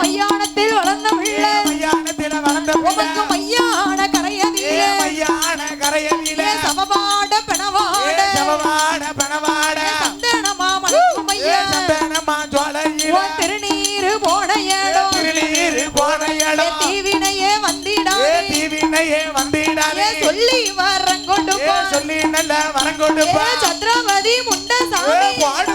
மையானத்தில் வளர்ந்த பிள்ளை. மையானத்தில வளர்ந்த உமக்கு பிள்ளை மையான கரையதில்லை மையான கரையதில ஏ சமபாட பெணவாட. சமவாட பணவாட. சந்தனமா மணக்கும் ஏ ஐயா சந்தனமா ஜுவலையில உன் திருநீரு போன ஏடம் திருநீரு போன இடம் தீவினையே வந்திடாதே. தீவினையே வந்திடாதே. சொல்லி வரங்கொண்டு சொல்லி நல்ல கொடுப்பா சத்ரபதி ஏ முண்டசாமி. பாடு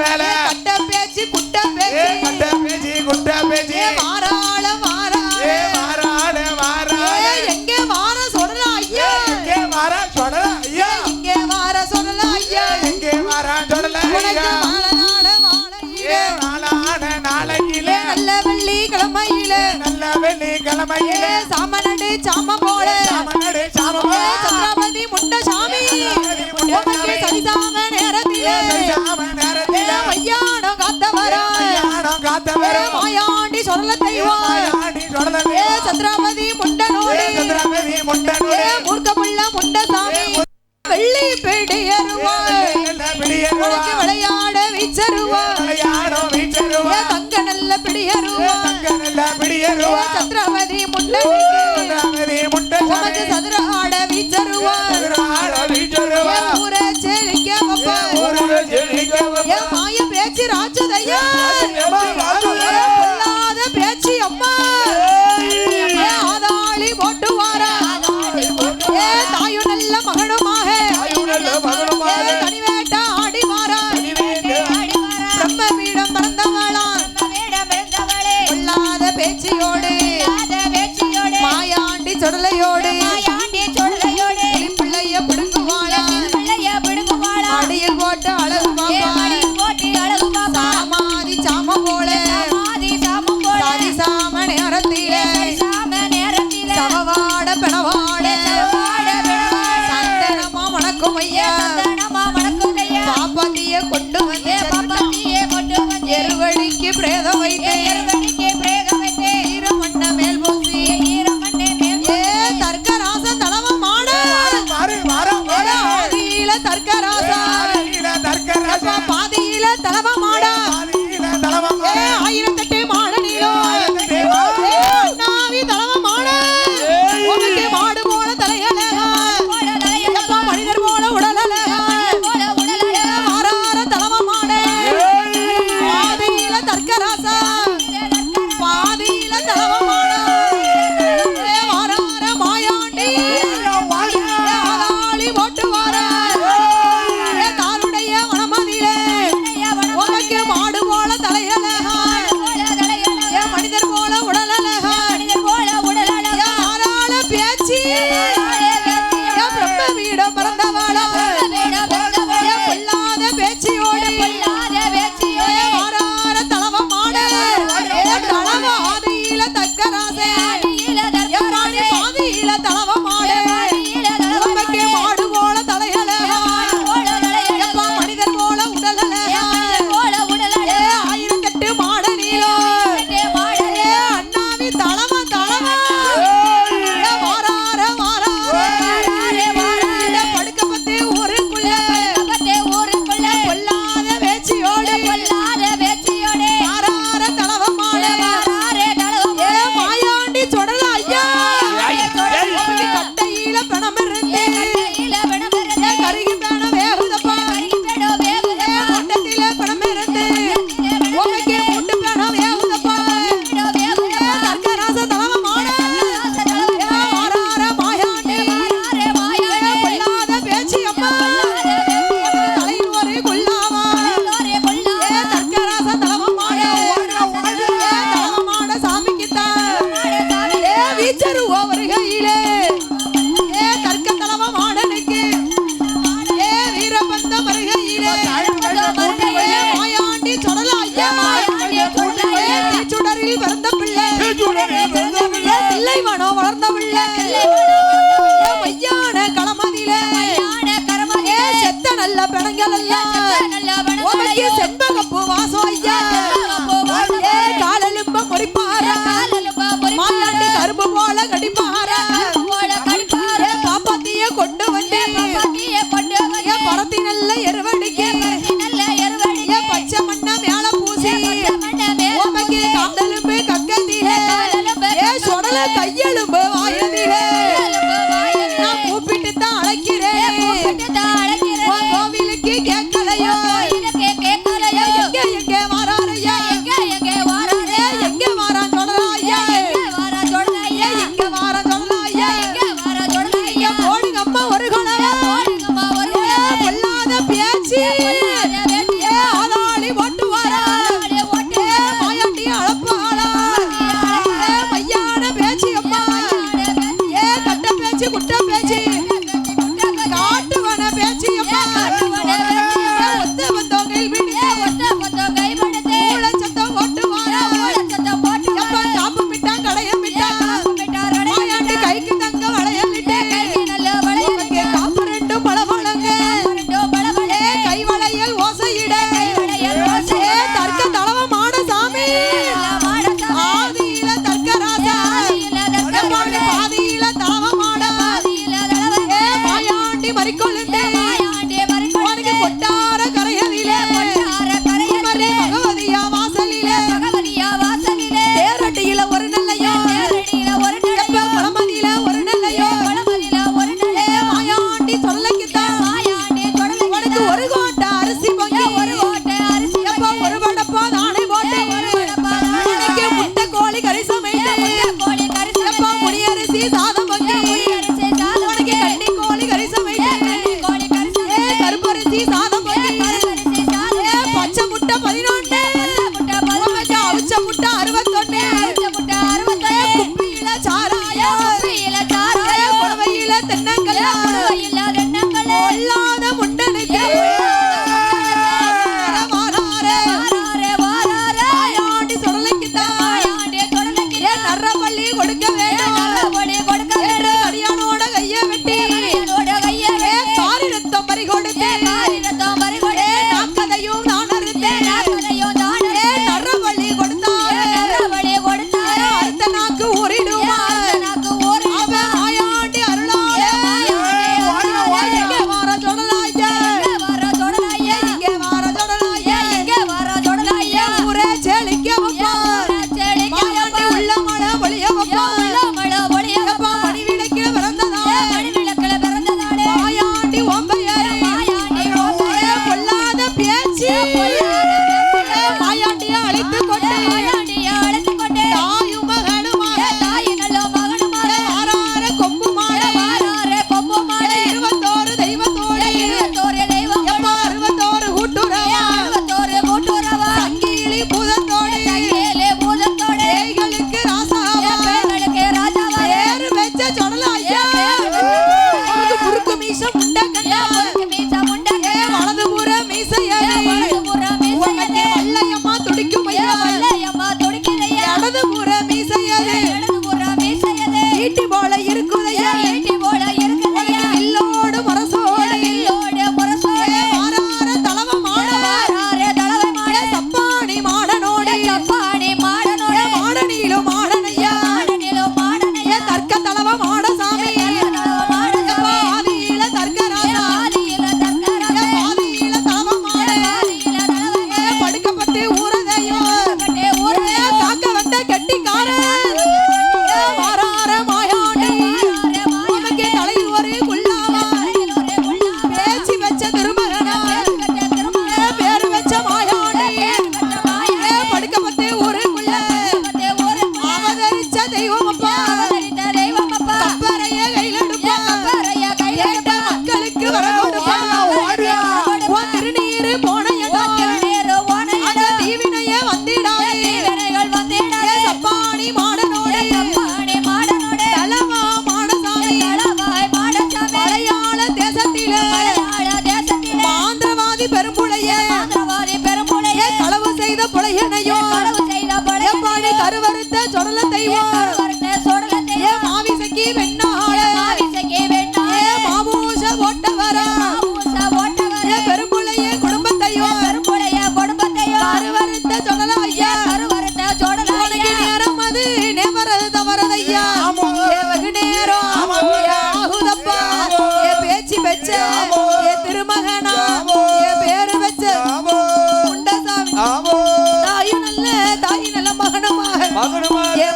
வேலை. கட்ட பேச்சு குட்ட பேச்சு. கட்ட பேச்சு குட்ட பேச்சு. வாராள வாராள. ஏ வாராள ஏ எங்க வார சொல்ற ஐயா. எங்கே வாரா சொல்லல ஐயா. இங்க வார சொல்ல ஐயா. எங்கே சொல்லல உனக்கு ஐயா நாட நாளையிலே. நல்ல வெள்ளி கிழமையில. நல்ல வெள்ளி கிழமையிலே. சாம போல சாமனடு மாயாண்டி சொல்ல தெய்வம். ஏ சத்ரபதி முண்டனோடு. ஏ மூர்க்கமுள்ள முண்டசாமி. வெள்ளி பிடியருவாய் உனக்கு விளையாட வீச்சருவாய் விளையாடும் வீச்சருவா ஏ தங்க நல்ல பிடியருவாய் உமக்கு முண்டனோடு சதுர ஆட வீச்சருவாய் ஊரே செழிக்க மாய பேச்சு ராஜதையா?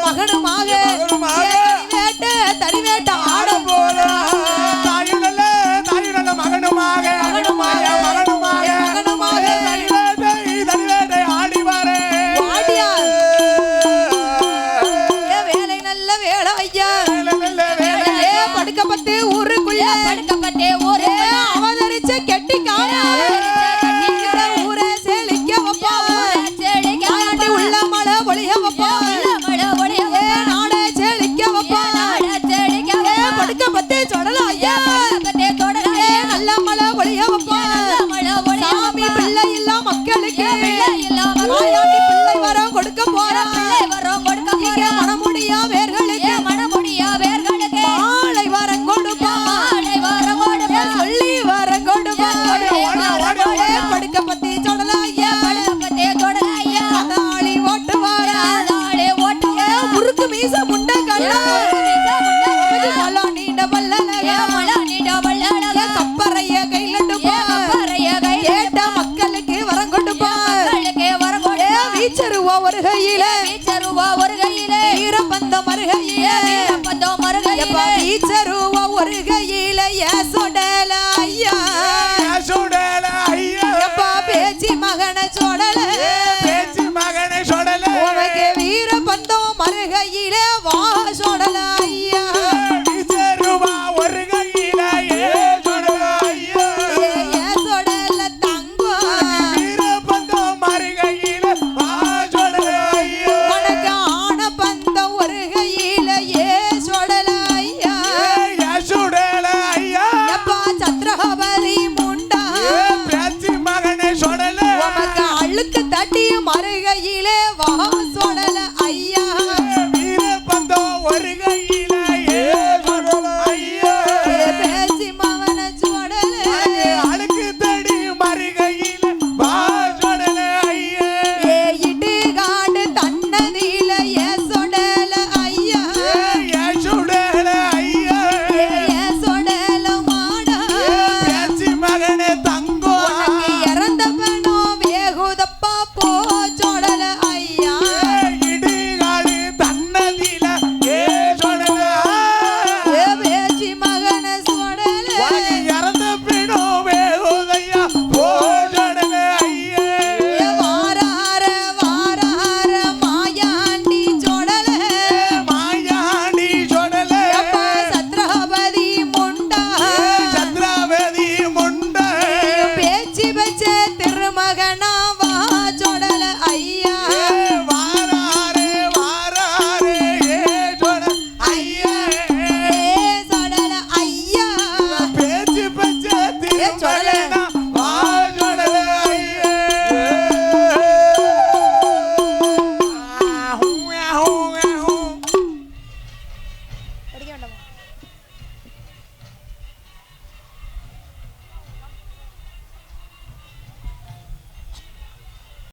மகனுமாக